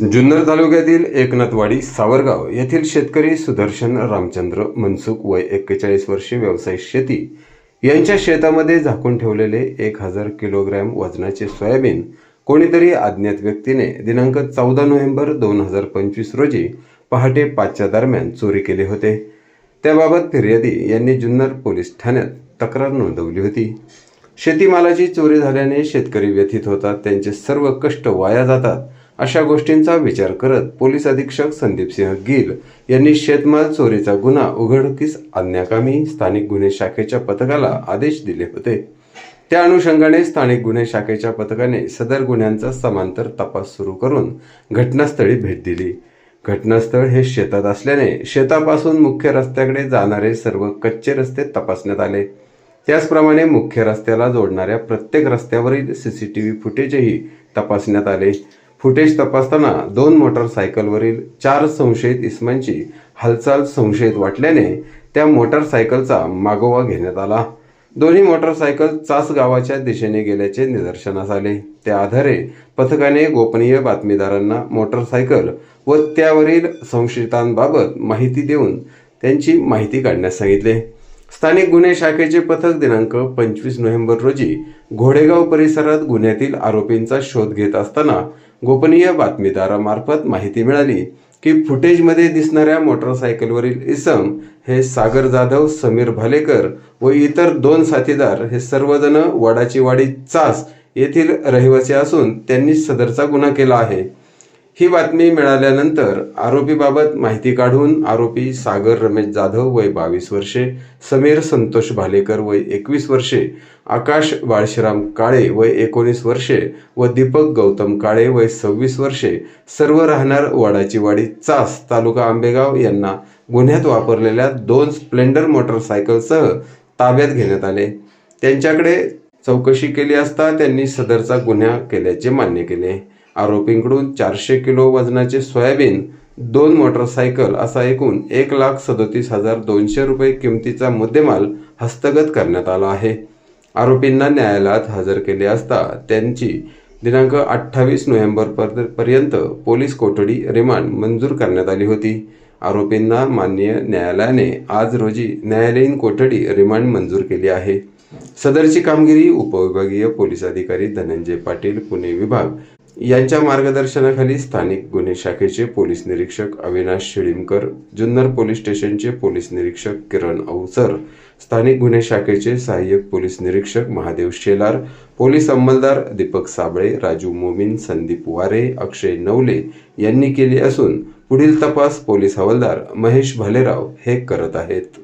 जुन्नर तालुक्यातील एकनाथवाडी सावरगाव येथील शेतकरी सुदर्शन रामचंद्र मनसुख वय एक्केचाळीस वर्षे व्यावसायिक शेती यांच्या शेतामध्ये झाकून ठेवलेले एक हजार किलोग्रॅम वजनाचे सोयाबीन कोणीतरी अज्ञात व्यक्तीने दिनांक चौदा नोव्हेंबर दोन हजार पंचवीस रोजी पहाटे पाचच्या दरम्यान चोरी केले होते. त्याबाबत फिर्यादी यांनी जुन्नर पोलीस ठाण्यात तक्रार नोंदवली होती. शेतीमालाची चोरी झाल्याने शेतकरी व्यथित होतात त्यांचे सर्व कष्ट वाया जातात अशा गोष्टींचा विचार करत पोलीस अधीक्षक संदीप सिंह गिल यांनी शेतमाल चोरीचा गुन्हा उघडकीस आणण्याकामी स्थानिक गुन्हे शाखेच्या पथकाला आदेश दिले होते. त्या अनुषंगाने स्थानिक गुन्हे शाखेच्या पथकाने सदर गुन्ह्यांचा समांतर तपास सुरू करून घटनास्थळी भेट दिली. घटनास्थळ हे शेतात असल्याने शेतापासून मुख्य रस्त्याकडे जाणारे सर्व कच्चे रस्ते तपासण्यात आले. त्याचप्रमाणे मुख्य रस्त्याला जोडणाऱ्या प्रत्येक रस्त्यावरील सीसीटीव्ही फुटेजही तपासण्यात आले. फुटेज तपासताना दोन मोटरसायकलवरील चार संशयित इसमांची हालचाल संशयित वाटल्याने त्या मोटरसायकलचा मागोवा घेण्यात आला. दोन्ही मोटरसायकल चास गावाच्या दिशेने गेल्याचे निदर्शनास आले. त्या आधारे पथकाने गोपनीय बातमीदारांना मोटरसायकल व त्यावरील संशयितांबाबत माहिती देऊन त्यांची माहिती काढण्यास सांगितले. स्थानिक गुन्हे शाखेचे पथक दिनांक पंचवीस नोव्हेंबर रोजी घोडेगाव परिसरात गुन्ह्यातील आरोपींचा शोध घेत असताना गोपनीय बातमीदारामार्फत माहिती मिळाली की फुटेजमध्ये दिसणाऱ्या मोटरसायकलवरील इसम हे सागर जाधव समीर भालेकर व इतर दोन साथीदार हे सर्वजण वडाचीवाडी चास येथील रहिवासी असून त्यांनी सदरचा गुन्हा केला आहे. ही बातमी मिळाल्यानंतर आरोपीबाबत माहिती काढून आरोपी सागर रमेश जाधव वय बावीस वर्षे समीर संतोष भालेकर वय एकवीस वर्षे आकाश बाळशीराम काळे वय एकोणीस वर्षे व दीपक गौतम काळे वय सव्वीस वर्षे सर्व राहणार वाडाची वाडी चास तालुका आंबेगाव यांना गुन्ह्यात वापरलेल्या दोन स्प्लेंडर मोटरसायकलसह ताब्यात घेण्यात आले. त्यांच्याकडे चौकशी केली असता त्यांनी सदरचा गुन्हा केल्याचे मान्य केले. आरोपींकडून चारशे किलो वजनाचे सोयाबीन दोन मोटरसायकल असा एकूण एक लाख सदोतीस हजार दोनशे रुपये किमतीचा मुद्देमाल हस्तगत करण्यात आला आहे. आरोपींना न्यायालयात हजर केले असता त्यांची दिनांक अठ्ठावीस नोव्हेंबर पर्यंत पोलीस कोठडी रिमांड मंजूर करण्यात आली होती. आरोपींना मान्य न्यायालयाने आज रोजी न्यायालयीन कोठडी रिमांड मंजूर केली आहे. सदरची कामगिरी उपविभागीय पोलीस अधिकारी धनंजय पाटील पुणे विभाग यांच्या मार्गदर्शनाखाली स्थानिक गुन्हे शाखेचे पोलीस निरीक्षक अविनाश शिळीमकर जुन्नर पोलीस स्टेशनचे पोलीस निरीक्षक किरण अवसर स्थानिक गुन्हे शाखेचे सहाय्यक पोलीस निरीक्षक महादेव शेलार पोलीस अंमलदार दीपक साबळे राजू मोमीन संदीप वारे अक्षय नवले यांनी केली असून पुढील तपास पोलीस हवालदार महेश भालेराव हे करत आहेत.